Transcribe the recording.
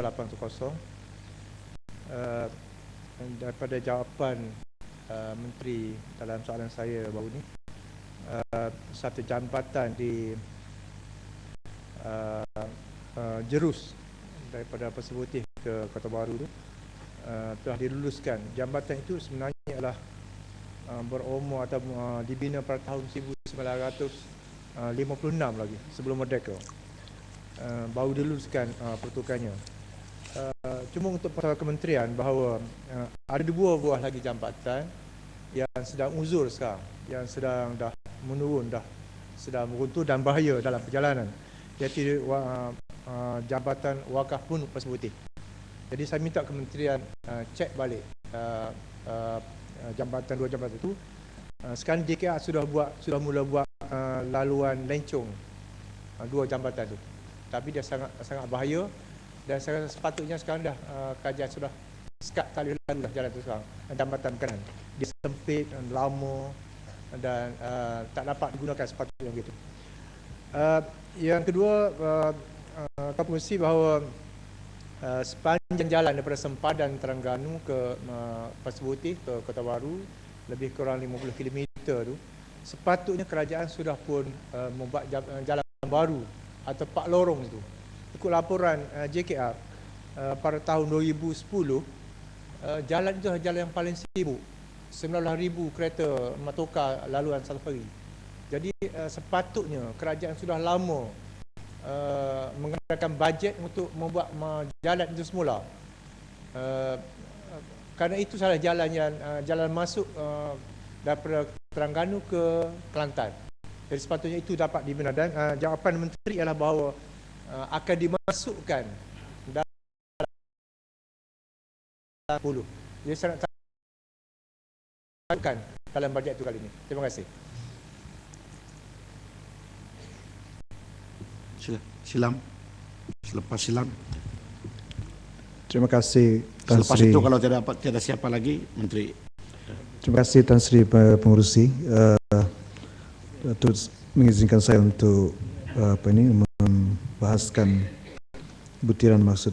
810 uh, daripada jawapan uh, menteri dalam soalan saya baru ni. Uh, satu jambatan di uh, uh, Jerus daripada Persebutih ke Kota Baru tu uh, telah diluluskan. Jambatan itu sebenarnya adalah uh, berumur atau uh, dibina pada tahun 1956 lagi sebelum merdeka. Uh, baru diluluskan uh, pertukannya uh, cuma untuk pasal kementerian bahawa uh, ada dua buah lagi jambatan yang sedang uzur sekarang yang sedang dah menurun dah sedang meruntuh dan bahaya dalam perjalanan. Iaitu uh, uh, jabatan wakaf pun persebutih jadi saya minta kementerian uh, cek balik uh, uh, jambatan dua jambatan itu uh, sekarang JKR sudah buat sudah mula buat uh, laluan lencong uh, dua jambatan itu tapi dia sangat sangat bahaya dan saya sepatutnya sekarang dah uh, kajian sudah sekat tali lalu dah jalan itu sekarang. Jambatan kanan. Dia sempit dan lama dan uh, tak dapat digunakan sepatutnya begitu. Uh, yang kedua uh, uh, kau bahawa uh, sepanjang jalan daripada sempadan Terengganu ke uh, Pasir ke Kota Baru lebih kurang 50 km tu sepatutnya kerajaan sudah pun uh, membuat jalan baru atau pak lorong itu ikut laporan uh, JKR uh, pada tahun 2010 uh, jalan itu adalah jalan yang paling sibuk. 19,000 kereta motoka laluan satu hari. Jadi uh, sepatutnya kerajaan sudah lama uh, mengadakan bajet untuk membuat uh, jalan itu semula. Uh, kerana itu salah jalan yang uh, jalan masuk uh, daripada Terengganu ke Kelantan. Jadi sepatutnya itu dapat dibina dan uh, jawapan menteri ialah bahawa akan dimasukkan dalam 10. Jadi saya nak dalam bajet itu kali ini. Terima kasih. Silam. Selepas silam. Terima kasih Tan Selepas Sri. itu kalau tidak dapat tiada siapa lagi Menteri. Terima kasih Tan Sri Pengurusi. Uh, Datuk mengizinkan saya untuk uh, apa ini membahaskan butiran maksud